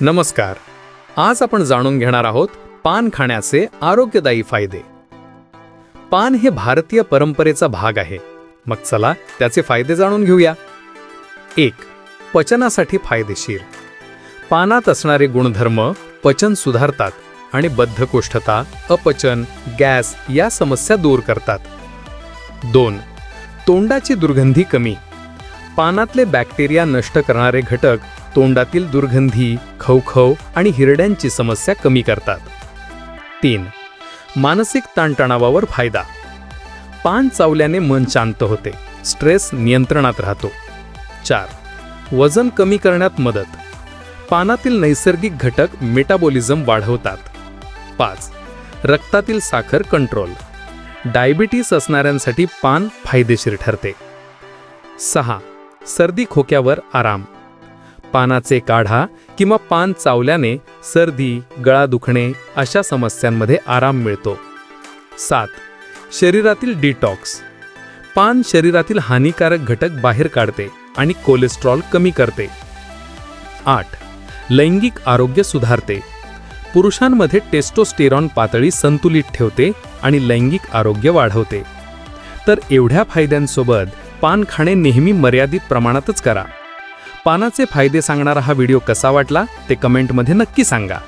नमस्कार. आज आपण जाणून घेणार आहोत पान खाण्याचे आरोग्यदायी फायदे. पान हे भारतीय परंपरेचा भाग आहे. मग चला त्याचे फायदे जाणून घेऊया. एक पचनासाठी फायदेशीर. पानात असणारे गुणधर्म पचन सुधारतात आणि बद्धकोष्ठता अपचन गॅस या समस्या दूर करतात. दोन तोंडाची दुर्गंधी कमी. पानातले बॅक्टेरिया नष्ट करणारे घटक तोंडातील दुर्गंधी खवखव आणि हिरड्यांची समस्या कमी करतात. तीन मानसिक ताणतणावावर फायदा. पान चावल्याने मन शांत होते स्ट्रेस नियंत्रणात राहतो. चार वजन कमी करण्यात मदत. पानातील नैसर्गिक घटक मेटाबॉलिझम वाढवतात. पाच रक्तातील साखर कंट्रोल. डायबिटीस असणाऱ्यांसाठी पान फायदेशीर ठरते. सहा सर्दी खोक्यावर आराम. पानाचे काढा किंवा पान चावल्याने सर्दी गळा दुखणे अशा समस्यांमध्ये आराम मिळतो. सात शरीरातील डिटॉक्स. पान शरीरातील हानिकारक घटक बाहेर काढते आणि कोलेस्ट्रॉल कमी करते. आठ लैंगिक आरोग्य सुधारते. पुरुषांमध्ये टेस्टोस्टेरॉन पातळी संतुलित ठेवते आणि लैंगिक आरोग्य वाढवते. तर एवढ्या फायद्यांसोबत पान खाणे नेहमी मर्यादित प्रमाणातच करा. पानाचे फायदे सांगणारा हा व्हिडिओ कसा वाटला ते कमेंटमध्ये नक्की सांगा.